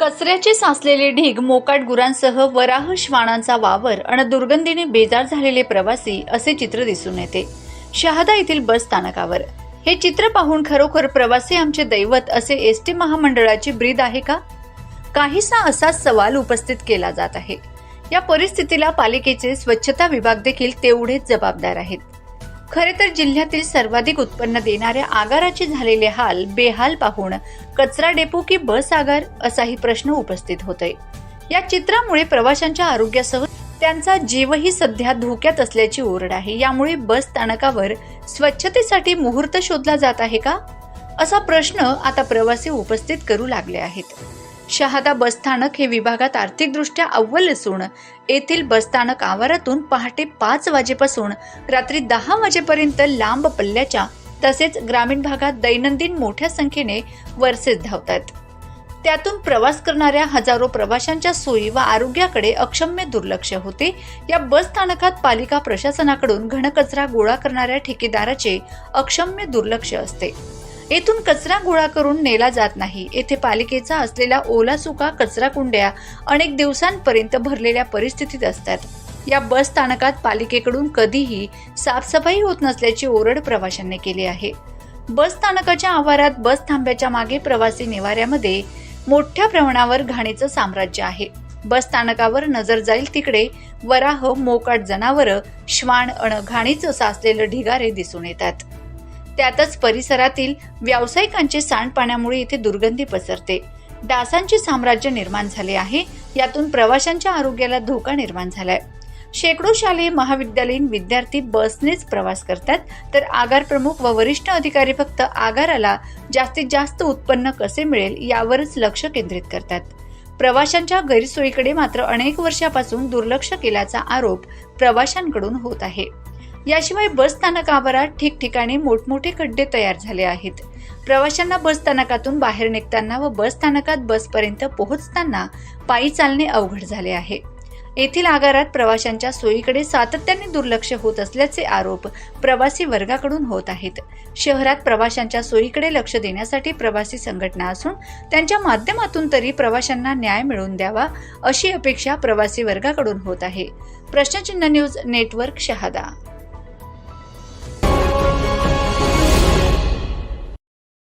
कचऱ्याचे साचलेले ढीग मोकाट गुरांसह वराह श्वानांचा वावर आणि दुर्गंधीने बेजार झालेले प्रवासी असे चित्र दिसून येते. शहादा येथील बस स्थानकावर. हे चित्र पाहून खरोखर प्रवासी आमचे दैवत असे एस टी महामंडळाची ब्रीद आहे का? काहीसा असाच सवाल उपस्थित केला जात आहे. या परिस्थितीला पालिकेचे स्वच्छता विभाग देखील तेवढेच जबाबदार आहेत. खरे तर जिल्ह्यातील सर्वाधिक उत्पन्न देणाऱ्या आगाराचे झालेले हाल बेहाल पाहून कचरा डेपो की बस आगार असाही प्रश्न उपस्थित होतोय. या चित्रामुळे प्रवाशांच्या आरोग्यासह त्यांचा जीवही सध्या धोक्यात असल्याची ओरड आहे. यामुळे बस स्थानकावर स्वच्छतेसाठी मुहूर्त शोधला जात आहे का? असा प्रश्न आता प्रवासी उपस्थित करू लागले आहेत. शहादा बसस्थानक हे विभागात आर्थिकदृष्ट्या अव्वल असून येथील बसस्थानक आवारातून पहाटे पाच वाजेपासून रात्री दहा वाजेपर्यंत लांब पल्ल्याच्या तसेच ग्रामीण भागात दैनंदिन मोठ्या संख्येने वर्सेस धावतात त्यातून प्रवास करणाऱ्या हजारो प्रवाशांच्या सोयी व आरोग्याकडे अक्षम्य दुर्लक्ष होते. या बस स्थानकात पालिका प्रशासनाकडून घनकचरा गोळा करणाऱ्या ठेकेदाराचे अक्षम्य दुर्लक्ष असते. येथून कचरा गोळा करून नेला जात नाही. येथे पालिकेचा असलेला ओला सुका कचरा कुंड्या अनेक दिवसांपर्यंत भरलेल्या परिस्थितीत असतात. या बस स्थानकात पालिकेकडून कधीही साफसफाई होत नसल्याची ओरड प्रवाशांनी केली आहे. बस स्थानकाच्या आवारात बस थांब्याच्या मागे प्रवासी निवाऱ्यामध्ये मोठ्या प्रमाणावर घाणीचं साम्राज्य आहे. बस स्थानकावर नजर जाईल तिकडे वराह मोकाट जनावरं श्वान अण घाणीचं साचलेलं ढिगारे दिसून येतात. त्यातच परिसरातील व्यावसायिकांचे सांडपाण्यामुळे इथे दुर्गंधी पसरते. डासांचे साम्राज्य निर्माण झाले आहे. यातून प्रवाशांच्या आरोग्याला धोका निर्माण झालाय. शेकडो शालेय महाविद्यालयीन विद्यार्थी बसनेच प्रवास करतात. तर आगार प्रमुख व वरिष्ठ अधिकारी फक्त आगाराला जास्तीत जास्त उत्पन्न कसे मिळेल यावरच लक्ष केंद्रित करतात. प्रवाशांच्या गैरसोयीकडे मात्र अनेक वर्षापासून दुर्लक्ष केल्याचा आरोप प्रवाशांकडून होत आहे. याशिवाय बस स्थानक आवारात ठिकठिकाणी मोठमोठे खड्डे तयार झाले आहेत. प्रवाशांना बस स्थानकातून बाहेर निघताना व बस स्थानकात बसपर्यंत पोहोचताना पायी चालणे अवघड झाले आहे. येथील आगारात प्रवाशांच्या सोयीकडे सातत्याने दुर्लक्ष होत असल्याचे आरोप प्रवासी वर्गाकडून होत आहेत. शहरात प्रवाशांच्या सोयीकडे लक्ष देण्यासाठी प्रवासी संघटना असून त्यांच्या माध्यमातून तरी प्रवाशांना न्याय मिळवून द्यावा अशी अपेक्षा प्रवासी वर्गाकडून होत आहे. प्रश्नचिन्ह न्यूज नेटवर्क शहादा